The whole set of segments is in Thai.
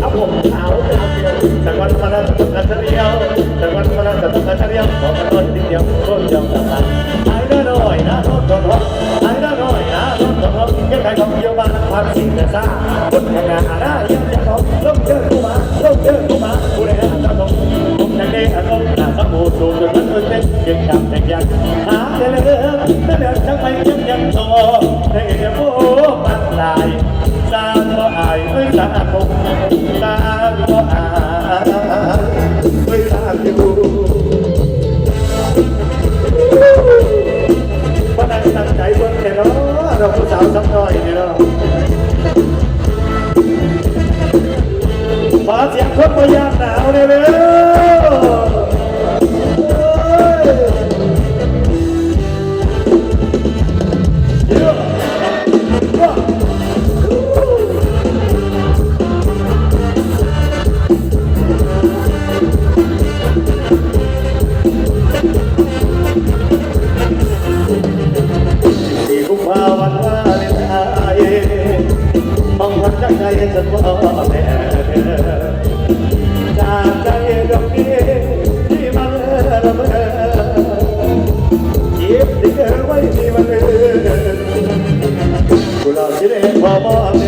ครับผมเช้าครับจากวันธรรมดาจากวันเดียวจากวันธรรมดาจากวันเดียวขอกันต้นนิดเดียวต้นเดียวกันนะไอ้ได้หน่อยนะต้นต้นรถไอ้ได้หน่อยนะต้นต้นรถยังไงของเดียวบ้านความสิ่งกันซ่าบนทางานอะไรยังจะของลงเจอกูมาลงเจอกูมาผู้ใดอาจจะต้องผมทางนี้อาจจะหาสมุทรจนมันเป็นเด็กดำแต่ยังหาเจอเลยแต่เดินทางไปยังยังโตแต่ยังโอ้ปันลายสร้างว่าอายเอ้ยสาคง เนาะเราผู้สาวสักหน่อยเนี่ยเนาะขอเสียงคนพยายามหนาวเลยเว้ย จากใจดอมีที่มันระเบิดเดียวไว้ที่มันกุหลาบที่เล่นพออ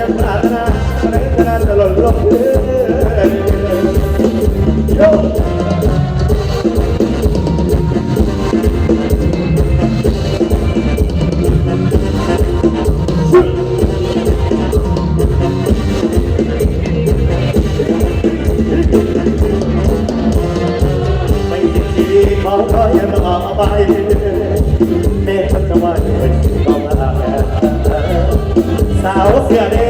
ยังปรารถนาปรารถนาตดโลกโยเขาก็ยังไปก็นกองละสาวเสียเด้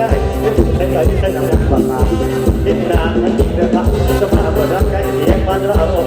ได้ได้ใช้ใจที่ใช้นำมาปากตาพิจาาอันนี้นะครับจะพาเราได้ใกล้เคียงมันเรา